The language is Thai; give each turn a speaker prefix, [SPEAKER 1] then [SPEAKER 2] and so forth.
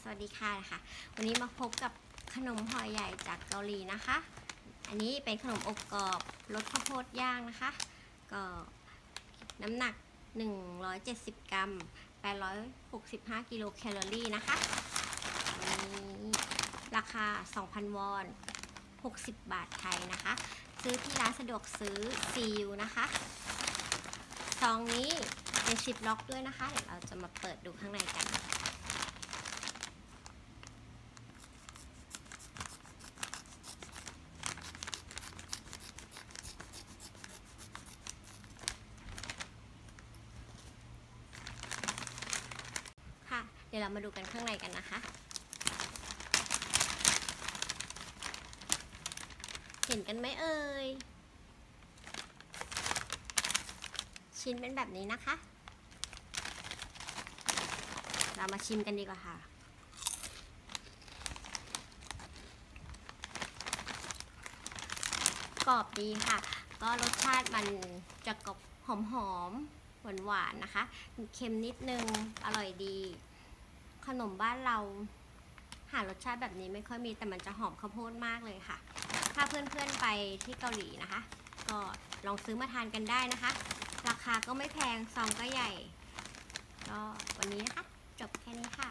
[SPEAKER 1] สวัสดีค่ะนะคะ วันนี้มาพบกับขนมห่อใหญ่จากเกาหลีนะคะ อันนี้เป็นขนมอบกรอบรสข้าวโพดย่างนะคะ ก็น้ำหนัก 170 กรัม 865 กิโลแคลอรี่นะคะอันนี้ราคา 2,000 วอน 60 บาทไทยนะคะ ซื้อที่ร้านสะดวกซื้อ CU นะคะซองนี้เป็นซิปล็อกด้วยนะคะ เดี๋ยวเราจะมาเปิดดูข้างในกัน ค่ะ เดี๋ยวเรามาดูกันข้างในกันนะคะ เห็นกันไหมเอ่ย ชิ้นเป็นแบบนี้นะคะ เรามาชิมกันดีกว่าค่ะกรอบดีค่ะ ก็รสชาติมันจะกรอบหอมหวานหวานๆนะคะ เค็มนิดนึง อร่อยดี ขนมบ้านเราหารสชาติแบบนี้ไม่ค่อยมีแต่มันจะหอมข้าวโพดมากเลยค่ะ ถ้าเพื่อนๆไปที่เกาหลีนะคะ ก็ลองซื้อมาทานกันได้นะคะ ราคาก็ไม่แพงซองก็ใหญ่ ก็วันนี้นะคะ จบแค่นี้ค่ะ